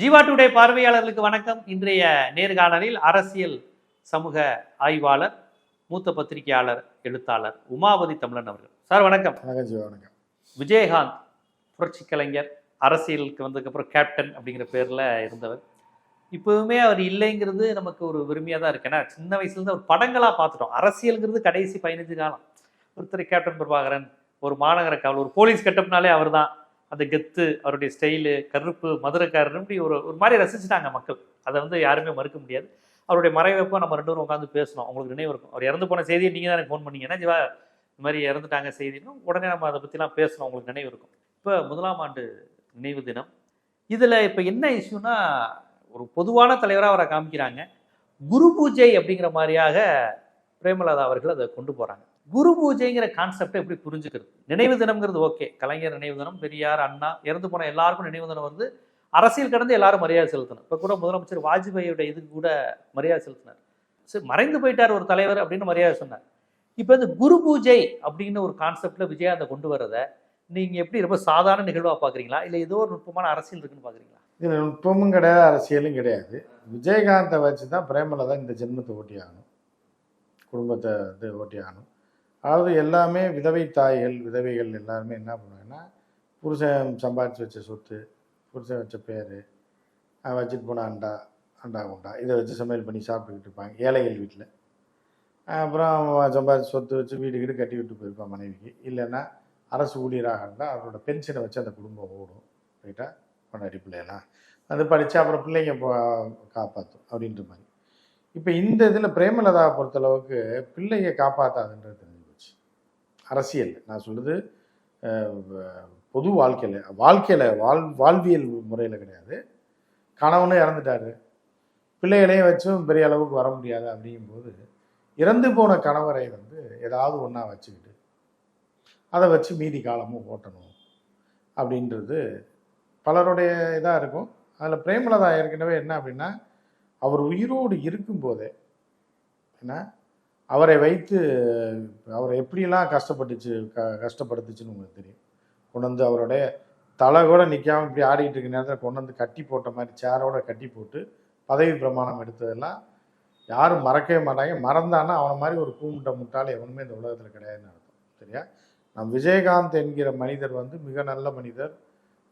Jeeva today பார்வையாளர்களுக்கு வணக்கம். இன்றைய நேர்காணலில் அரசியல் சமூக ஆய்வாளர் மூத்த பத்திரிகையாளர் எழுத்தாளர் உமாபதி தமிழன் அவர்கள். சார் வணக்கம். வணக்கம் ஜீவா வணக்கம். விஜயகாந்த் புரட்சி கலைஞர் அரசியலுக்கு வந்ததுக்கப்புறம் கேப்டன் அப்படிங்கிற பேரில் இருந்தவர். இப்போவுமே அவர் இல்லைங்கிறது நமக்கு ஒரு பெருமையாக தான் இருக்கு. ஏன்னா சின்ன வயசுலேருந்து ஒரு படங்களாக பார்த்துட்டோம். அரசியல்ங்கிறது கடைசி பதினஞ்சு காலம். ஒருத்தர் கேப்டன் பிரபாகரன் ஒரு மாநகர காவல் ஒரு போலீஸ் கெட்டப்னாலே அவர் தான் அந்த கெத்து அவருடைய ஸ்டைலு கருப்பு மதுரைக்காரர் இப்படி ஒரு ஒரு மாதிரி ரசிச்சுட்டாங்க மக்கள். அதை வந்து யாருமே மறுக்க முடியாது. அவருடைய மறைவப்போ நம்ம ரெண்டு பேரும் உட்காந்து பேசணும். உங்களுக்கு நினைவு இருக்கும். அவர் இறந்து போன செய்தியை நீங்கள் தான் எனக்கு ஃபோன் பண்ணீங்கன்னா ஜிவா இந்த மாதிரி இறந்துட்டாங்க செய்தின்னு உடனே நம்ம அதை பற்றிலாம் பேசணும். உங்களுக்கு நினைவு இருக்கும். இப்போ முதலாம் ஆண்டு நினைவு தினம். இதில் இப்போ என்ன இஷ்யூனா ஒரு பொதுவான தலைவராக அவரை காமிக்கிறாங்க. குரு பூஜை அப்படிங்கிற மாதிரியாக பிரேமலதா அவர்கள் அதை கொண்டு போகிறாங்க குரு பூஜைங்கிற கான்செப்டை எப்படி புரிஞ்சுக்கிறது? நினைவு தினம்ங்கிறது ஓகே கலைஞர் நினைவு தினம் பெரியார் அண்ணா இறந்து போன எல்லாருக்கும் நினைவு தினம் வந்து அரசியல் கடந்து எல்லாரும் மரியாதை செலுத்தணும் இப்போ கூட முதலமைச்சர் வாஜ்பாயோட இதுக்கு கூட மரியாதை செலுத்தினார். சரி மறைந்து போயிட்டார் ஒரு தலைவர் அப்படின்னு மரியாதை சொன்னார். இப்போ இந்த குரு பூஜை அப்படின்னு ஒரு கான்செப்டில் விஜயகாந்தை கொண்டு வரதை நீங்கள் எப்படி ரொம்ப சாதாரண நிகழ்வாக பார்க்குறீங்களா இல்லை ஏதோ ஒரு நுட்பமான அரசியல் இருக்குன்னு பார்க்குறீங்களா இதில் நுட்பமும் கிடையாது அரசியலும் கிடையாது. விஜயகாந்தை வச்சு தான் பிரேமலதா இந்த ஜென்மத்தை ஓட்டி ஆகணும் குடும்பத்தை இது ஓட்டி ஆகணும் அதாவது எல்லாமே விதவை தாய்கள் விதவைகள் எல்லாருமே என்ன பண்ணுவாங்கன்னா புருஷன் சம்பாதிச்சு வச்ச சொத்து புருஷன் வச்ச பேர் வச்சுட்டு போன அண்டா அண்டா குண்டா இதை வச்சு சமையல் பண்ணி சாப்பிட்டுக்கிட்டு இருப்பாங்க ஏழைகள் வீட்டில் அப்புறம் சம்பாதிச்சு சொத்து வச்சு வீடு வீடு கட்டி விட்டு போயிருப்பான் மனைவிக்கு. இல்லைன்னா அரசு ஊழியராக இருந்தால் அவரோட பென்ஷனை வச்சு அந்த குடும்பம் ஓடும். ரைட்டா பொண்டாட்டி பிள்ளையெல்லாம் அது படித்து அப்புறம் பிள்ளைங்க காப்பாற்றும் அப்படின்ற மாதிரி. இப்போ இந்த இதில் பிரேமலதாவை பொறுத்தளவுக்கு பிள்ளையை காப்பாற்றாதுன்றது அரசியல். நான் சொல்கிறது பொது வாழ்க்கையில் வாழ்க்கையில் வாழ் வாழ்வியல் முறையில் கிடையாது. கணவனும் இறந்துட்டாரு. பிள்ளைகளையும் வச்சும் பெரிய அளவுக்கு வர முடியாது அப்படிங்கும்போது இறந்து போன கணவரை வந்து ஏதாவது ஒன்றா வச்சுக்கிட்டு அதை வச்சு மீதி காலமும் ஓட்டணும் அப்படின்றது பலருடைய இதாக இருக்கும். அதில் பிரேமலதா ஏற்கனவே என்ன அப்படின்னா அவர் உயிரோடு இருக்கும்போதே என்ன அவரை வைத்து அவரை எப்படிலாம் கஷ்டப்பட்டுச்சு க கஷ்டப்படுத்துச்சுன்னு உங்களுக்கு தெரியும். கொண்டு வந்து அவருடைய தலை கூட நிற்காம இப்படி ஆடிக்கிட்டு இருக்க நேரத்தில் கொண்டு வந்து கட்டி போட்ட மாதிரி சேரோட கட்டி போட்டு பதவி பிரமாணம் எடுத்ததெல்லாம் யாரும் மறக்கவே மாட்டாங்க. மறந்தான்னா அவனை மாதிரி ஒரு கூமுட்டை முட்டால் எவனுமே இந்த உலகத்தில் கிடையாதுன்னு அர்த்தம். சரியா? நம் விஜயகாந்த் என்கிற மனிதர் வந்து மிக நல்ல மனிதர்.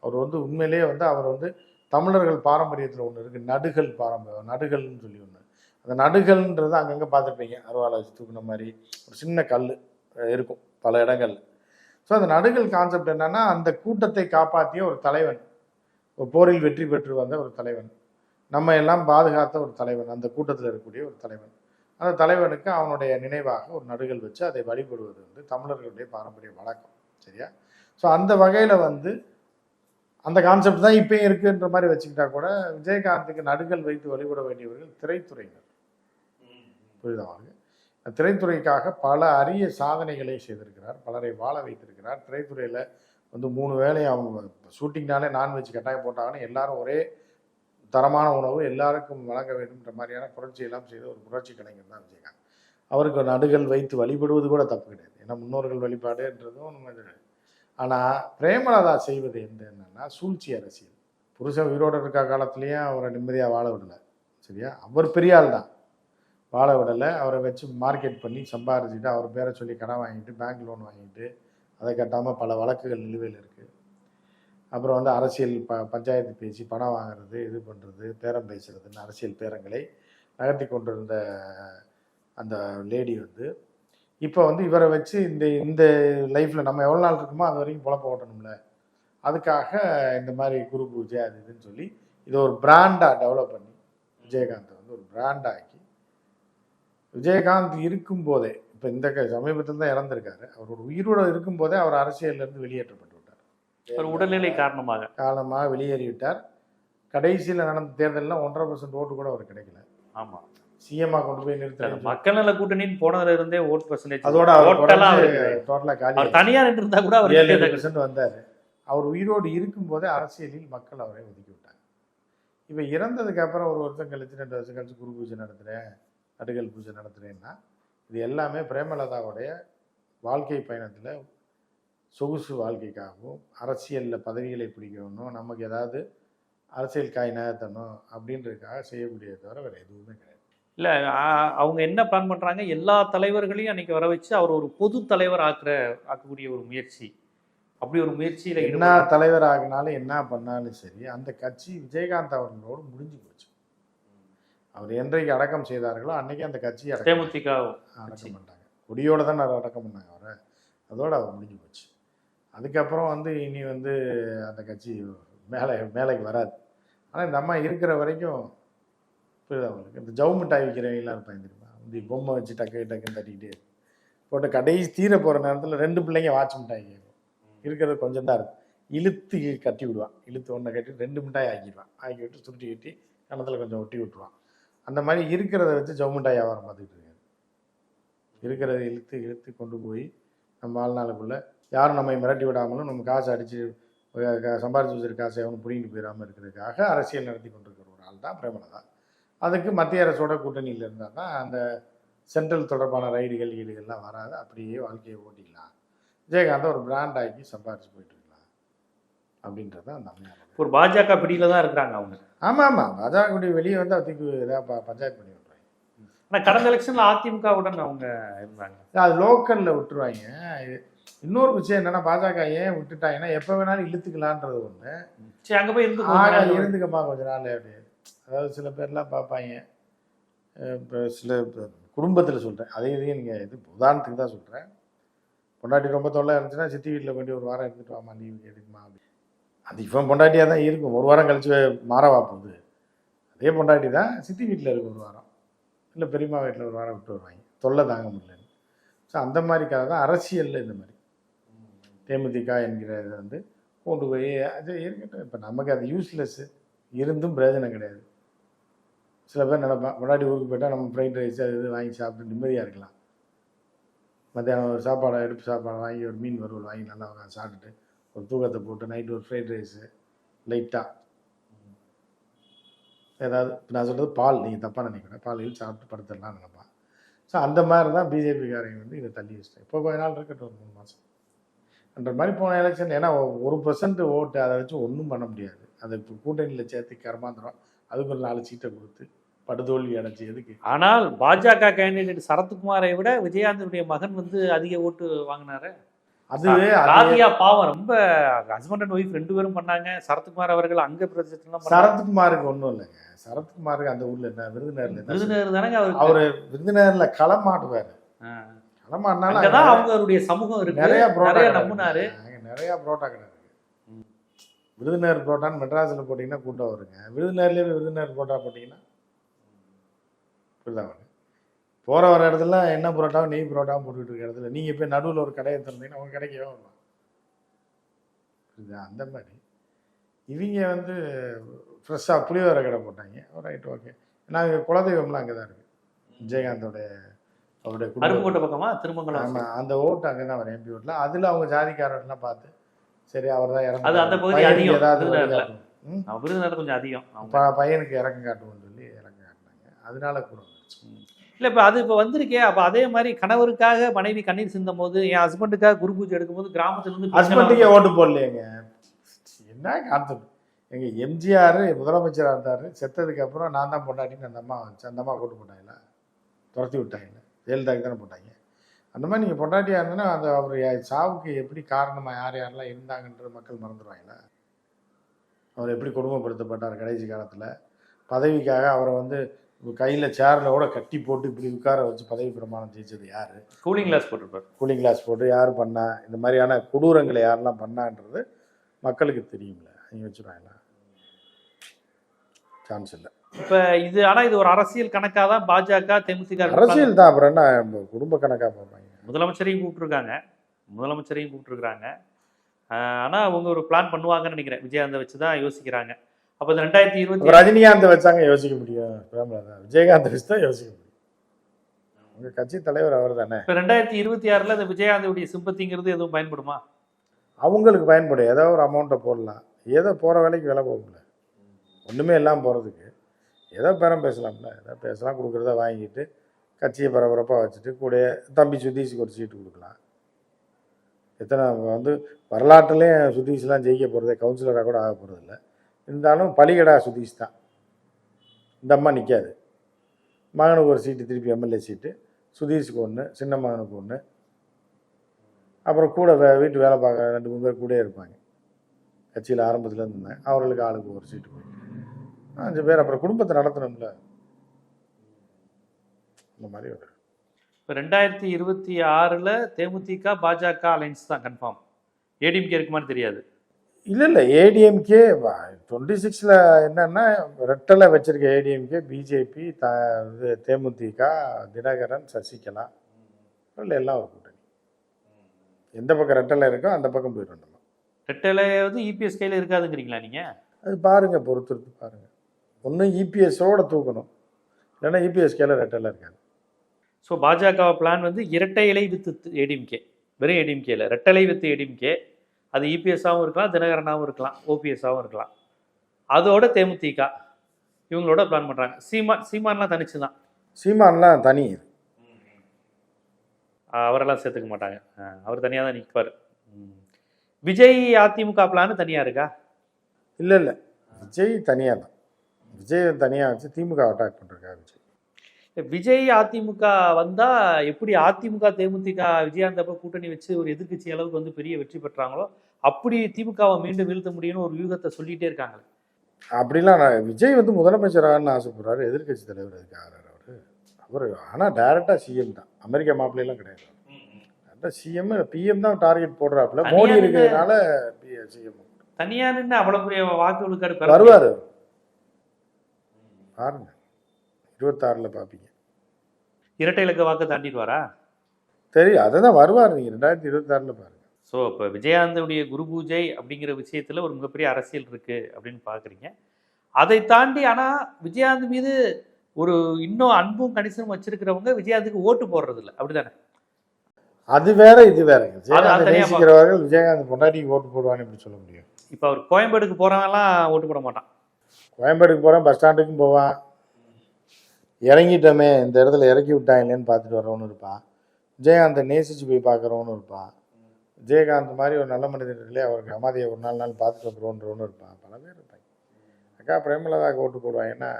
அவர் வந்து உண்மையிலேயே வந்து அவர் வந்து தமிழர்கள் பாரம்பரியத்தில் ஒன்று இருக்குது நடுகள் பாரம்பரியம் நடுகள்னு சொல்லி ஒன்று அந்த நடுகள்ன்றது அங்கங்கே பார்த்துருப்பீங்க. அருவாளை வச்சு தூக்குன மாதிரி ஒரு சின்ன கல் இருக்கும் பல இடங்கள்ல. ஸோ அந்த நடுகள் கான்செப்ட் என்னன்னா அந்த கூட்டத்தை காப்பாற்றிய ஒரு தலைவன் ஒரு போரில் வெற்றி பெற்று வந்த ஒரு தலைவன். நம்ம எல்லாம் பாதுகாத்த ஒரு தலைவன் அந்த கூட்டத்தில் இருக்கக்கூடிய ஒரு தலைவன். அந்த தலைவனுக்கு அவனுடைய நினைவாக ஒரு நடுகள் வச்சு அதை வழிபடுவது வந்து தமிழர்களுடைய பாரம்பரிய வழக்கம். சரியா? ஸோ அந்த வகையில் வந்து அந்த கான்செப்ட் தான் இப்பயும் இருக்குன்ற மாதிரி வச்சுக்கிட்டா கூட விஜயகாந்துக்கு நடுகள் வைத்து வழிபட வேண்டியவர்கள் திரைத்துறையினர். புரிதமாக திரைத்துறைக்காக பல அரிய சாதனைகளை செய்திருக்கிறார். பலரை வாழ வைத்திருக்கிறார். திரைத்துறையில் வந்து மூணு வேளையும் அவங்க ஷூட்டிங்னாலே நான்வெஜ் கட்டாயம் போட்டாங்கன்னு எல்லாரும் ஒரே தரமான உணவு எல்லாருக்கும் வழங்க வேண்டும்ன்ற மாதிரியான புரட்சியெல்லாம் செய்த ஒரு புரட்சி கலைஞர் தான் விஜயகாந்த். அவருக்கு நடுகள் வைத்து வழிபடுவது கூட தப்பு கிடையாது. ஏன்னா முன்னோர்கள் வழிபாடுன்றதும் நம்ம ஆனால் பிரேமலதா செய்வது எந்த என்னென்னா சூழ்ச்சி அரசியல். புருஷன் உயிரோடு இருக்க காலத்துலேயும் அவரை நிம்மதியாக வாழ விடலை. சரியா? அவர் பெரிய ஆள் தான் வாழ விடலை அவரை வச்சு மார்க்கெட் பண்ணி சம்பாரிச்சுட்டு அவர் பேரை சொல்லி கடன் வாங்கிட்டு பேங்க் லோன் வாங்கிட்டு அதை கட்டாமல் பல வழக்குகள் நிலுவையில் இருக்குது அப்புறம் வந்து அரசியல் ப பஞ்சாயத்து பேசி பணம் வாங்குறது இது பண்ணுறது பேரம் பேசுறதுன்னு அரசியல் பேரங்களை நகர்த்தி கொண்டிருந்த அந்த லேடி வந்து இப்போ வந்து இவரை வச்சு இந்த இந்த லைஃப்பில் நம்ம எவ்வளோ நாள் இருக்குமோ அது வரைக்கும் பொழப்ப ஓட்டணும்ல. அதுக்காக இந்த மாதிரி குரு பூஜை அது இதுன்னு சொல்லி இதை ஒரு பிராண்டாக டெவலப் பண்ணி விஜயகாந்த் வந்து ஒரு பிராண்டாக்கி விஜயகாந்த் இருக்கும்போதே இப்போ இந்த சமீபத்தில் தான் இறந்திருக்காரு. அவரோட உயிரோடு இருக்கும்போதே அவர் அரசியல்லேருந்து வெளியேற்றப்பட்டு விட்டார் ஒரு உடல்நிலை காரணமாக. காலமாக வெளியேறிவிட்டார். கடைசியில் நடந்த தேர்தலில் ஒன்றரை பர்சன்ட் ஓட்டு கூட அவர் கிடைக்கல. ஆமா. சிஎம்மா கொண்டு போய் நிறுத்த மக்கள் நல கூட்டணின்னு போனதுல இருந்தே ஓட் பர்சன்டேஜ் அதோட டோட்டலா காலி அவர் தனியா நின்று இருந்தா கூட ஏழு அவர் பர்சன்ட் வந்தார். அவர் உயிரோடு இருக்கும்போதே அரசியலில் மக்கள் அவரை ஒதுக்கி விட்டாங்க. இப்போ இறந்ததுக்கு அப்புறம் ஒரு வருஷம் கழிச்சு ரெண்டு வருஷம் கழிச்சு குரு பூஜை நடத்துகிறேன் நடுகள் பூஜை நடத்துகிறேன்னா இது எல்லாமே பிரேமலதாவுடைய வாழ்க்கை பயணத்தில் சொகுசு வாழ்க்கைக்காகவும் அரசியலில் பதவிகளை பிடிக்கணும் நமக்கு ஏதாவது அரசியல் காய் நகர்த்தணும் அப்படின்றதுக்காக செய்யக்கூடியது தவிர வேறு எதுவுமே கிடையாது. இல்ல அவங்க என்ன பிளான் பண்றாங்க? எல்லா தலைவர்களையும் அன்னைக்கு வர வச்சு அவர் ஒரு பொது தலைவர் ஆக்குற ஆக்கக்கூடிய ஒரு முயற்சி. அப்படி ஒரு முயற்சியில என்ன. தலைவர் ஆகினாலும் என்ன பண்ணாலும் சரி அந்த கட்சி விஜயகாந்த் அவர்களோடு முடிஞ்சு போச்சு. அவர் என்றைக்கு அடக்கம் செய்தார்களோ அன்னைக்கு அந்த கட்சி தேமுதிக அடக்கம் பண்ணாங்க கொடியோட தான் அடக்கம் பண்ணாங்க அவரை. அதோட அவர் முடிஞ்சு போச்சு. அதுக்கப்புறம் வந்து இனி வந்து அந்த கட்சி மேலே மேலைக்கு வராது. ஆனால் இந்த அம்மா இருக்கிற வரைக்கும் புரியுது அவங்களுக்கு இந்த ஜவு மிட்டாய் விற்கிறவங்களாம் இருப்பாங்க தெரியுமா இந்த பொம்மை வச்சு டக்கு டக்குன்னு தட்டிக்கிட்டே போட்டு கடைசி தீர போகிற நேரத்தில் ரெண்டு பிள்ளைங்க வாட்ச் மிட்டாய் கேட்கும் இருக்கிறது கொஞ்சம் தான் இருக்கும். இழுத்து கட்டி விடுவான். இழுத்து ஒன்றை கட்டி ரெண்டு மிட்டாய் ஆக்கிடுவான். ஆக்கி விட்டு சுருட்டி கட்டி கணத்தில் கொஞ்சம் ஒட்டி விட்டுருவான். அந்த மாதிரி இருக்கிறத வச்சு ஜவு வியாபாரம் பார்த்துக்கிட்டு இருக்காரு. இருக்கிறத இழுத்து இழுத்து கொண்டு போய் நம்ம வாழ்நாளுக்குள்ளே யாரும் நம்மை மிரட்டி விடாமலும் நம்ம காசை அடித்து சம்பாரிச்சு வச்சிருக்க காசை எவனும் பிடிங்கிட்டு போயிடாமல் இருக்கிறதுக்காக அரசியல் நடத்தி கொண்டிருக்கிற ஒரு ஆள் தான் பிரேமலதா. அதுக்கு மத்திய அரசோட கூட்டணியில் இருந்தால் தான் அந்த சென்ட்ரல் தொடர்பான ரைடுகள் ஈடுகள்லாம் வராது. அப்படியே வாழ்க்கையை ஓட்டிக்கலாம் விஜயகாந்த் ஒரு பிராண்ட் ஆக்கி சம்பாரிச்சு போயிட்டு இருக்கலாம். அப்படின்றது தான் அந்த ஒரு பாஜக பிடியில் தான் இருக்கிறாங்க அவங்க. ஆமாம் ஆமாம் பாஜக வெளியே வந்து அதுக்கு இதாக பஞ்சாயத்து பண்ணி விட்றாங்க ஆனா கடந்த எலெக்ஷன்ல அதிமுகவுடன் அவங்க இருந்தாங்க. அது லோக்கலில் விட்டுருவாங்க. இது இன்னொரு விஷயம் என்னன்னா பாஜக ஏன் விட்டுட்டாங்கன்னா எப்போ வேணாலும் இழுத்துக்கலான்றது ஒன்று சரி அங்க போய் இருந்து ஆனா கொஞ்ச நாள் இருந்துக்கப்பா கொஞ்ச நாள் அப்படி. அதாவது சில பேர்லாம் பார்ப்பாங்க. இப்போ சில குடும்பத்தில் சொல்கிறேன் அதே இதையும் நீங்கள் இது உதாரணத்துக்கு தான் சொல்கிறேன் பொண்டாட்டி ரொம்ப தொல்லை இருந்துச்சுன்னா சித்தி வீட்டில் கொண்டு ஒரு வாரம் இருந்துட்டு வாமா லீவுக்கு எடுக்குமா அப்படி. அது இவன் பொண்டாட்டியாக தான் இருக்கும். ஒரு வாரம் கழிச்சு மாறவா போகுது. அதே பொண்டாட்டி தான் சித்தி வீட்டில் இருக்கும் ஒரு வாரம். இல்லை பெரியம்மா வீட்டில் ஒரு வாரம் விட்டு வருவாங்க. தொல்லை தாங்க முடியலன்னு ஸோ அந்த மாதிரி கதை தான் அரசியலில் இந்த மாதிரி. தேமுதிக என்கிற இதை வந்து கொண்டு போய் அது இருக்கட்டும். இப்போ நமக்கு அது யூஸ்லெஸ்ஸு இருந்தும் பிரயோஜனம் கிடையாது. சில பேர் நினைப்பான் முன்னாடி ஊருக்கு போயிட்டால் நம்ம ஃப்ரைட் ரைஸ் அது இது வாங்கி சாப்பிட்டு நிம்மதியாக இருக்கலாம். மத்தியானம் ஒரு சாப்பாடை எடுப்பு சாப்பாடு வாங்கி ஒரு மீன் வறுவல் வாங்கி நல்லா சாப்பிட்டுட்டு ஒரு தூக்கத்தை போட்டு நைட்டு ஒரு ஃப்ரைட் ரைஸு லைட்டாக ஏதாவது இப்போ நான் சொல்கிறது பால் நீங்கள் தப்பாக நினைக்கிறேன் பால் சாப்பிட்டு படுத்துடலாம் நினைப்பான். ஸோ அந்த மாதிரி தான் பிஜேபிக்காரங்க வந்து இதை தள்ளி வச்சிட்டேன் இப்போ கொஞ்ச நாள் இருக்கட்டும் ஒரு மூணு மாதம் அந்த மாதிரி போன எலெக்ஷன் ஏன்னா ஒரு பர்சன்ட் ஓட்டு அதை வச்சு ஒன்றும் பண்ண முடியாது. அதை இப்போ கூட்டணியில் சேர்த்து கர்மாந்திரம் அதுக்கு ஒரு நாலு சீட்டை கொடுத்து படுதோல்வி அடைச்சி எதுக்கு? ஆனால் பாஜக கேண்டிடேட் சரத்குமாரை விட விஜயகாந்தனுடைய மகன் வந்து அதிக ஓட்டு வாங்கினாரு? அது ராதியா பாவம் ரொம்ப ஹஸ்பண்ட் அண்ட் ஒய்ஃப் ரெண்டு பேரும் பண்ணாங்க. சரத்குமார் அவர்கள் அங்க பிரச்சனை சரத்குமாருக்கு ஒன்றும் இல்லைங்க. சரத்குமாருக்கு அந்த ஊர்ல என்ன விருதுநகர்ல விருதுநகர் தானங்க அவருக்கு? அவரு விருதுநகர்ல களமாடுவார். களமாடினாலும் அவங்களுடைய சமூகம் இருக்கு. நிறைய புரோட்டா நம்பினாரு. நிறைய புரோட்டா கடை விருதுநகர் புரோட்டான்னு மெட்ராஸில் போட்டிங்கன்னா கூட்டம் வருங்க. விருதுநகர்லேயே விருதுநகர் புரோட்டா போட்டிங்கன்னா புரியுதா போகிற வர இடத்துல என்ன புரோட்டாவும் நெய் புரோட்டாவும் போட்டுக்கிட்டு இருக்க இடத்துல. நீங்கள் போய் நடுவில் ஒரு கடையை திறந்தீங்கன்னா உங்கள் கடைக்கே வரலாம் அந்த மாதிரி. இவங்க வந்து ஃப்ரெஷ்ஷாக புளியோதரை கடை போட்டாங்க. ரைட் ஓகே நாங்கள் குலதெய்வம்லாம் அங்கே தான் இருக்குது விஜயகாந்தோடைய அவருடைய குடும்பம் அருப்புக்கோட்டை பக்கமா? திருமங்கலம் ஆமா அந்த ஓட்டு அங்கே தான் வரும் எம்பி ஓட்டில். அதில் அவங்க ஜாதிக்காரர்லாம் பார்த்து சரி அவர் தான் அது அந்த பகுதி அதிகம், ஏதாவது விருதுநகர் கொஞ்சம் அதிகம். அவங்க. பையனுக்கு இறக்கம் காட்டுவோம்னு சொல்லி இறக்கம் காட்டினாங்க அதனால கூட. இல்ல இப்ப அது இப்ப வந்திருக்கே. அப்ப அதே மாதிரி கணவருக்காக மனைவி கண்ணீர் சிந்தும் போது என் ஹஸ்பண்டுக்காக குரு பூஜை எடுக்கும்போது கிராமத்துல இருந்து ஹஸ்பண்டுக்கே ஓட்டு போடலையேங்க? என்ன கான்செப்ட் எங்க எம்ஜிஆர் முதலமைச்சராக இருந்தார். செத்ததுக்கு அப்புறம் நான் தான் பொண்டாட்டின்னு அந்த அம்மா அந்த அம்மா ஓட்டு போட்டாங்களா துரத்தி விட்டாங்க. ஜெயலலிதாக்கு தானே போட்டாங்க. அந்த மாதிரி நீங்கள் பொண்டாட்டியாக இருந்ததுன்னா அந்த அவர் சாவுக்கு எப்படி காரணமாக யார் யாரெல்லாம் இருந்தாங்கன்றது மக்கள் மறந்துடுவாங்களா அவர் எப்படி கொடுமைப்படுத்தப்பட்டார் கடைசி காலத்தில்? பதவிக்காக அவரை வந்து கையில் சேரில் கூட கட்டி போட்டு இப்படி உட்கார வச்சு பதவி பிரமாணம் ஜெயிச்சது யார்? கூலிங் கிளாஸ் போட்டிருப்பாரு. கூலிங் கிளாஸ் போட்டு யார் பண்ணா? இந்த மாதிரியான கொடூரங்களை யாரெல்லாம் பண்ணான்றது மக்களுக்கு தெரியும்ல. நீங்கள் வச்சுருவாங்களா? சான்ஸ் இல்லை. இப்ப இது ஆனா இது ஒரு அரசியல் கணக்கா தான் பாஜக தேமுதிக அரசியல் தான் அப்புறம் என்ன? குடும்ப கணக்காக பார்ப்பாங்க. முதலமைச்சரையும் கூப்பிட்டுருக்காங்க. முதலமைச்சரையும் கூப்பிட்டுருக்காங்க ஆனா அவங்க ஒரு பிளான் பண்ணுவாங்கன்னு நினைக்கிறேன். விஜயகாந்தை வச்சு தான் யோசிக்கிறாங்க. அப்ப இந்த ரெண்டாயிரத்தி இருபத்தி ரஜினிகாந்த் வச்சாங்க யோசிக்க முடியும். விஜயகாந்த் வச்சு தான் யோசிக்க முடியும். உங்க கட்சி தலைவர் அவர் தானே. இப்ப ரெண்டாயிரத்தி இருபத்தி ஆறுல இந்த விஜயகாந்தோடைய சிம்பத்திங்கிறது எதுவும் பயன்படுமா? அவங்களுக்கு பயன்படும். ஏதோ ஒரு அமௌண்ட்டை போடலாம். ஏதோ போகிற வேலைக்கு விலை போகும்ல. ஒன்றுமே இல்லாமல் போகிறதுக்கு ஏதோ பேரம் பேசலாம்ல. ஏதோ பேசலாம் கொடுக்குறத வாங்கிட்டு கட்சியை பரபரப்பாக வச்சுட்டு கூட தம்பி சுதீஷுக்கு ஒரு சீட்டு கொடுக்கலாம். எத்தனை வந்து வரலாற்றுலேயும் சுதீஷ்லாம் ஜெயிக்க போகிறதே கவுன்சிலராக கூட ஆக போகிறதில்ல இருந்தாலும் பலிகடா சுதீஷ் தான். இந்த அம்மா நிற்காது மகனுக்கு ஒரு சீட்டு திருப்பி எம்எல்ஏ சீட்டு. சுதீஷுக்கு ஒன்று சின்ன மகனுக்கு ஒன்று அப்புறம் கூட வே வீட்டு வேலை பார்க்க ரெண்டு மூணு பேர் கூட இருப்பாங்க. கட்சியில் ஆரம்பத்தில் இருந்தேன். அவர்களுக்கு ஆளுக்கு ஒரு சீட்டு அஞ்சு பேர் அப்புறம் குடும்பத்தை நடத்தணும்ல. இந்த மாதிரி ஒரு இப்போ ரெண்டாயிரத்தி இருபத்தி ஆறில் தேமுதிக பாஜக அலைன்ஸ் தான் கன்ஃபார்ம் ஏடிஎம்கே இருக்குமான்னு தெரியாது. இல்லை இல்லை ஏடிஎம்கே டுவெண்ட்டி சிக்ஸில் என்னன்னா ரெட்டலை வச்சிருக்க ஏடிஎம்கே பிஜேபி த இது தேமுதிக தினகரன் சசிகலா இல்லை எல்லாம் ஒரு கூட்டணி. எந்த பக்கம் ரெட்டலை இருக்கோ அந்த பக்கம் போயிட்டு வந்துடலாம் ரெட்டலை வந்து இபிஎஸ் கையில் இருக்காதுங்கிறீங்களா நீங்கள் அது பாருங்க பொறுத்திருந்து பாருங்க. ஒன்று இபிஎஸோட தூக்கணும். இல்லைன்னா இபிஎஸ் கேல ரெட்டலை இருக்காது. ஸோ பாஜக பிளான் வந்து இரட்டை இலை வித்து ஏடிஎம்கே வெறும் ஏடிஎம்கேல ரெட்டலை வித்து ஏடிஎம்கே அது இபிஎஸ்ஸாகவும் இருக்கலாம் தினகரனாகவும் இருக்கலாம் ஓபிஎஸ்ஸாகவும் இருக்கலாம். அதோட தேமுதிக இவங்களோட பிளான் பண்ணுறாங்க சீமான் சீமான்லாம் தனிச்சு தான் சீமான்லாம் தனி. அவரெல்லாம் சேர்த்துக்க மாட்டாங்க. அவர் தனியாக தான் நிற்பார் விஜய் அதிமுக பிளான் தனியாக இருக்கா? இல்லை இல்லை. விஜய் தனியாக தான் விஜய் தனியாக வச்சு திமுக அட்டாக் பண்ணுறாங்க விஜய். விஜய் அதிமுக வந்தா எப்படி அதிமுக தேமுதிக விஜயாந்த் அப்ப கூட்டணி வச்சு ஒரு எதிர்க்கட்சி அளவுக்கு வந்து பெரிய வெற்றி பெற்றாங்களோ அப்படி திமுகவை மீண்டும் வீழ்த்த முடியும்னு ஒரு யூகத்தை சொல்லிட்டே இருக்காங்க. அப்படிலாம் நான் விஜய் வந்து முதலமைச்சராகனு ஆசைப்படுறாரு எதிர்க்கட்சி தலைவர் ஆகிறார் அவர். அவர் ஆனால் டைரெக்டாக சிஎம் தான். அமெரிக்கா மாப்பிள்ளைலாம் கிடையாது. டேரெக்டாக சிஎம் பிஎம் தான் டார்கெட் போடுறாப்புல. மோடி இருக்கிறதுனால சிஎம் தனியா நின்று அவ்வளவு பெரிய வாக்கு விழுக்காடு பெற வருவார். பாருங்க. இருபத்தாறில் பார்ப்பீங்க இரட்டை இலக்க வாக்கு தாண்டிடுவாரா? தெரியும். அதை தான் வருவார். நீங்கள் ரெண்டாயிரத்தி இருபத்தாறில் பாருங்க. ஸோ இப்போ விஜயாந்தனுடைய குரு பூஜை அப்படிங்கிற விஷயத்துல ஒரு மிகப்பெரிய அரசியல் இருக்கு அப்படின்னு பாக்குறீங்க. அதை தாண்டி ஆனா விஜயாந்த் மீது ஒரு இன்னும் அன்பும் கணிசனும் வச்சிருக்கிறவங்க விஜயாந்துக்கு ஓட்டு போடுறது இல்லை அப்படிதானே? அது வேற இது வேற விஜயகாந்த் நேசிக்கிறவர்கள் விஜயகாந்த் பொண்டாட்டிக்கு ஓட்டு போடுவான்னு எப்படி சொல்ல முடியும்? இப்போ அவர் கோயம்பேடுக்கு போறவங்கலாம் ஓட்டு போட மாட்டான். கோயம்பேடுக்கு போகிறேன் பஸ் ஸ்டாண்டுக்கும் போவான். இறங்கிட்டோமே இந்த இடத்துல இறக்கி விட்டாங்களேன்னு பார்த்துட்டு வரவனும் இருப்பான். விஜயகாந்தை நேசிச்சு போய் பார்க்குறவனும் இருப்பான். விஜயகாந்த் மாதிரி ஒரு நல்ல மனிதன் இல்லையே அவருக்கு அமாதியை ஒரு நாள் நாள் பார்த்துட்டு வந்துருவோன்றவனும் இருப்பான். பல பேர் இருப்பாங்க. அக்கா பிரேமலதாக்கு ஓட்டு போடுவாங்கன்னா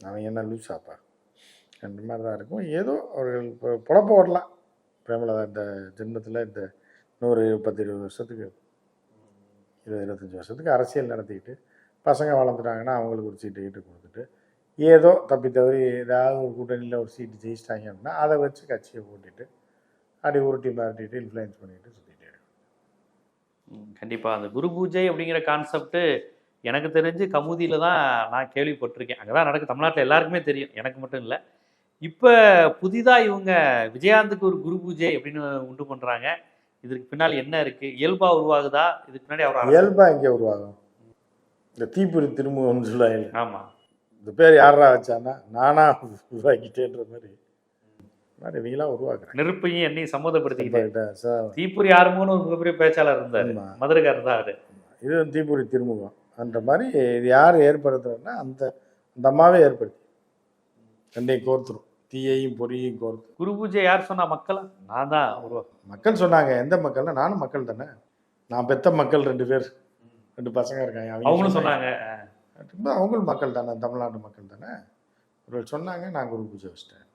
அவன் என்ன லூஸாப்பா அந்த மாதிரி தான் இருக்கும். ஏதோ அவர்கள் இப்போ புழப்ப வரலாம். பிரேமலதா இந்த ஜென்மத்தில் இந்த நூறு பத்து இருபது வருஷத்துக்கு இருபது இருபத்தஞ்சி வருஷத்துக்கு அரசியல் நடத்திக்கிட்டு பசங்க வளர்ந்துட்டாங்கன்னா அவங்களுக்கு ஒரு சீட்டு கீட்டு கொடுத்துட்டு ஏதோ தப்பி தவறி ஏதாவது ஒரு கூட்டணியில் ஒரு சீட்டு ஜெயிச்சிட்டாங்க அப்படின்னா அதை வச்சு கட்சியை ஓட்டிட்டு அப்படி உருட்டி மிரட்டிட்டு இன்ஃப்ளூயன்ஸ் பண்ணிட்டு சுற்றிட்டே இருக்கும் ம், கண்டிப்பா. அந்த குரு பூஜை அப்படிங்கிற கான்செப்ட் எனக்கு தெரிஞ்சு கமுதியில தான் நான் கேள்விப்பட்டிருக்கேன். அங்கதான் நடக்கு தமிழ்நாட்டில் எல்லாருக்குமே தெரியும். எனக்கு மட்டும் இல்லை. இப்போ புதிதா இவங்க விஜயாந்துக்கு ஒரு குரு பூஜை அப்படின்னு உண்டு பண்றாங்க. இதுக்கு பின்னால் என்ன இருக்கு? இயல்பா உருவாகுதா? இதுக்கு பின்னாடி அவர் இயல்பாக எங்கே உருவாகும்? இந்த தீப்பொறி திருமுகம்னு சொல்லுவாங்க ஆமா. இந்த பேர் யாரா வச்சான்னா நானா உருவாக்கிட்டேன்ற மாதிரி. மாதிரி இவங்களாம் உருவாக்குறேன் நெருப்பையும் என்னையும் சம்மதப்படுத்திக்கிட்டு ச- தீப்புரி ஆறுமுகன்னு ஒரு மிகப்பெரிய பேச்சாளர் இருந்தாரு. மதுரைக்காரர் தான் அவரு. இது தீப்பொறி திருமுகம். அந்த மாதிரி இது யார் ஏற்படுத்துறதுன்னா அந்த அந்த அம்மாவே ஏற்படுத்தி. ரெண்டையும் கோர்த்துரும். தீயையும் பொறியையும் கோர்த்து. குரு பூஜை யார் சொன்னா மக்களா? நான் தான் உருவா. மக்கள் சொன்னாங்க. எந்த மக்கள்னா நானும் மக்கள் தானே. நான் பெத்த மக்கள் ரெண்டு பேர். ரெண்டு பசங்க இருக்காங்க. அவங்க அவங்களும் சொன்னாங்க. சொன்னாங்க அவங்களும் மக்கள் தானே தமிழ்நாட்டு மக்கள் தானே அவர்கள் சொன்னாங்க நான் குரு பூஜை வச்சிட்டேன்.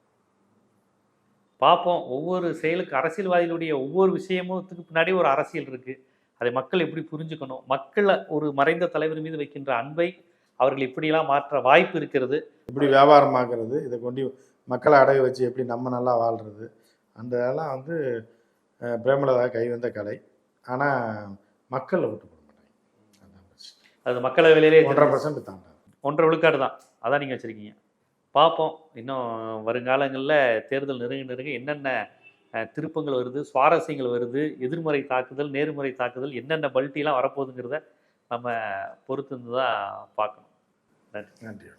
பார்ப்போம் ஒவ்வொரு செயலுக்கு அரசியல்வாதிகளுடைய ஒவ்வொரு விஷயமுத்துக்கு பின்னாடி ஒரு அரசியல் இருக்கு. அதை மக்கள் எப்படி புரிஞ்சுக்கணும்? மக்களை ஒரு மறைந்த தலைவர் மீது வைக்கின்ற அன்பை அவர்கள் இப்படியெல்லாம் மாற்ற வாய்ப்பு இருக்கிறது. எப்படி வியாபாரமாக்குறது இதை கொண்டு மக்களை அடகு வச்சு எப்படி நம்ம நல்லா வாழ்றது. அந்த இதெல்லாம் வந்து பிரேமலதா கை வந்த கலை. ஆனால் மக்களை விட்டு போட மாட்டாங்க அதான் பிரச்சனை. அது மக்களவையிலே ஒன்றரை பர்சன்ட் தாண்டாது ஒன்றரை விழுக்காடு தான். அதான் நீங்கள் வச்சுருக்கீங்க. பார்ப்போம் இன்னும் வருங்காலங்களில் தேர்தல் நெருங்க நெருங்க என்னென்ன திருப்பங்கள் வருது சுவாரஸ்யங்கள் வருது எதிர்மறை தாக்குதல் நேர்மறை தாக்குதல் என்னென்ன பல்ட்டிலாம் வரப்போகுதுங்கிறத நம்ம பொறுத்து தான் பார்க்கணும். நன்றி.